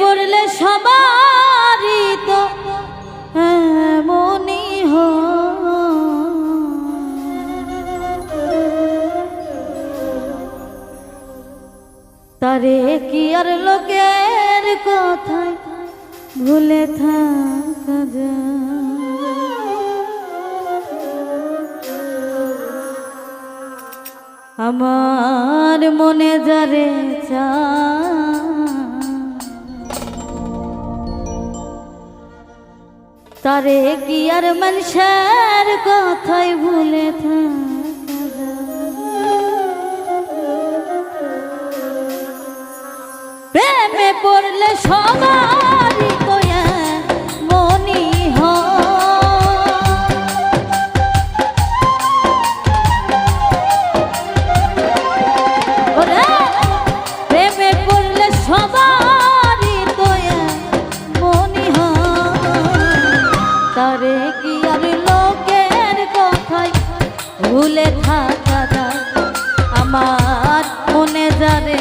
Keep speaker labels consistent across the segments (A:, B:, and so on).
A: করলে সবারই তো এমনই তারে কি আর লোকের কথায় ভুলে থাক আমার মনে যারে চা তরে কি আর মানুষের কথাই ভুলে প্রেমে পড়লে সবাই ভুলে থাকা যা আমার মনে যারে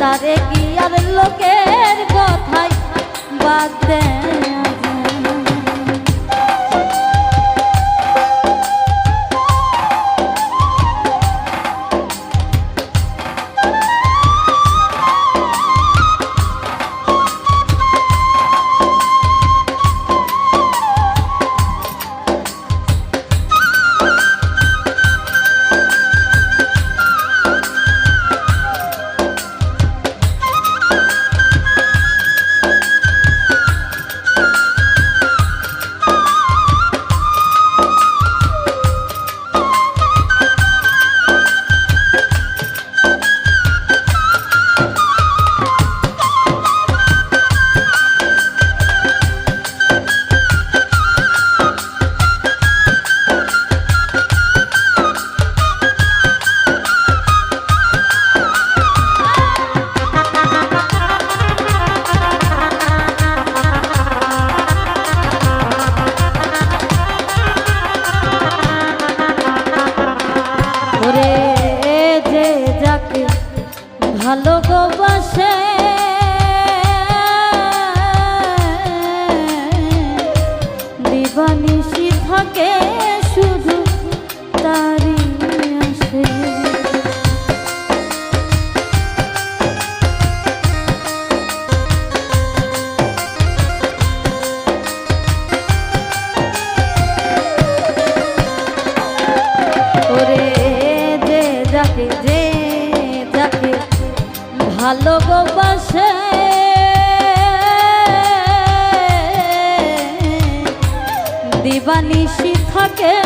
A: তারে কি আর লোকের কথাই বাদ দেয়? থাকে que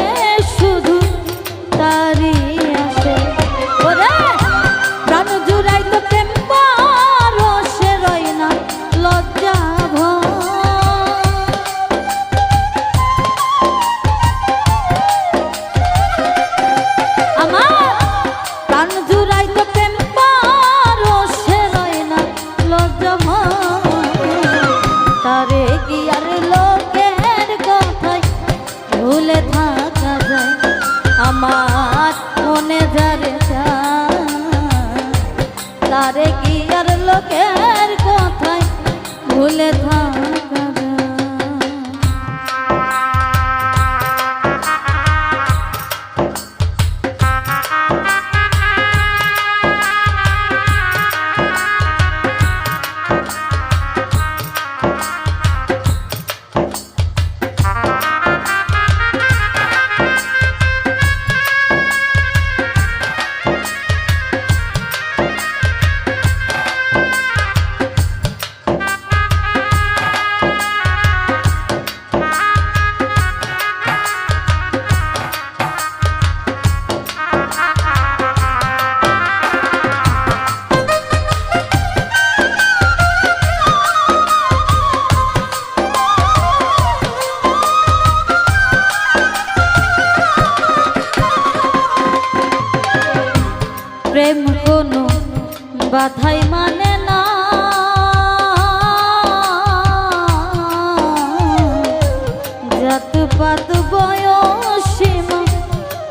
A: পাত বয়সে মা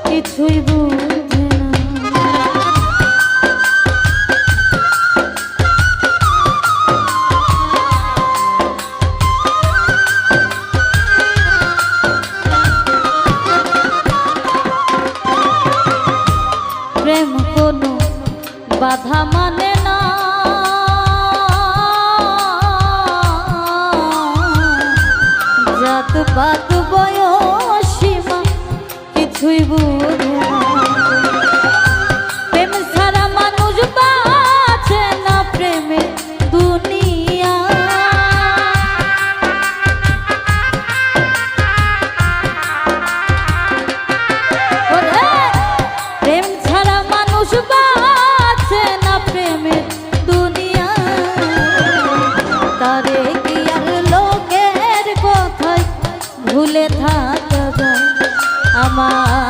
A: কিছুই প্রেম কোনো বাধা মানে না। জাত পাত বয়সীমা প্রেম মানুষ প্রেম ছাড়া মানুষ না দুনিয়া। ঝুলে থাকব আমার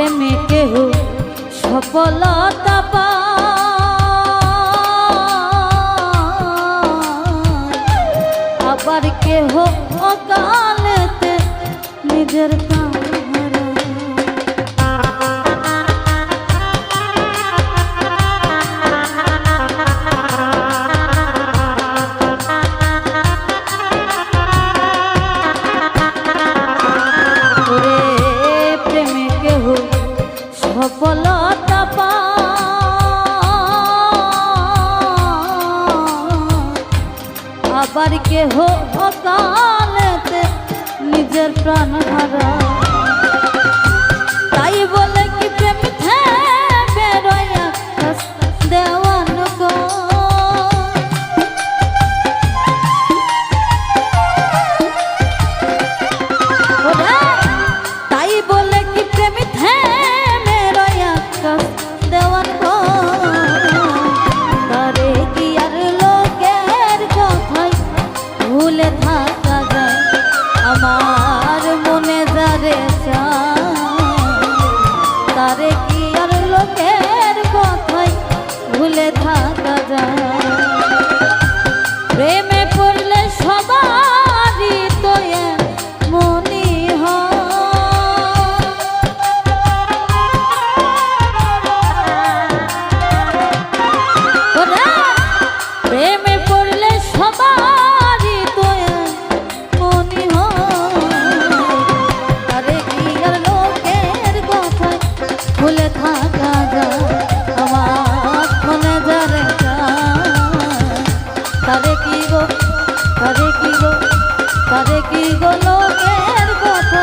A: প্রেমে কেহ সফলতা পা। কেহ অকালেতে নিজের কা আবার কেহ অকালেতে নিজের প্রাণ হারা কি গো তবে কি গো তবে কি কথা।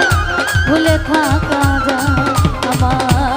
A: ভুলে থাকা যায় আমার।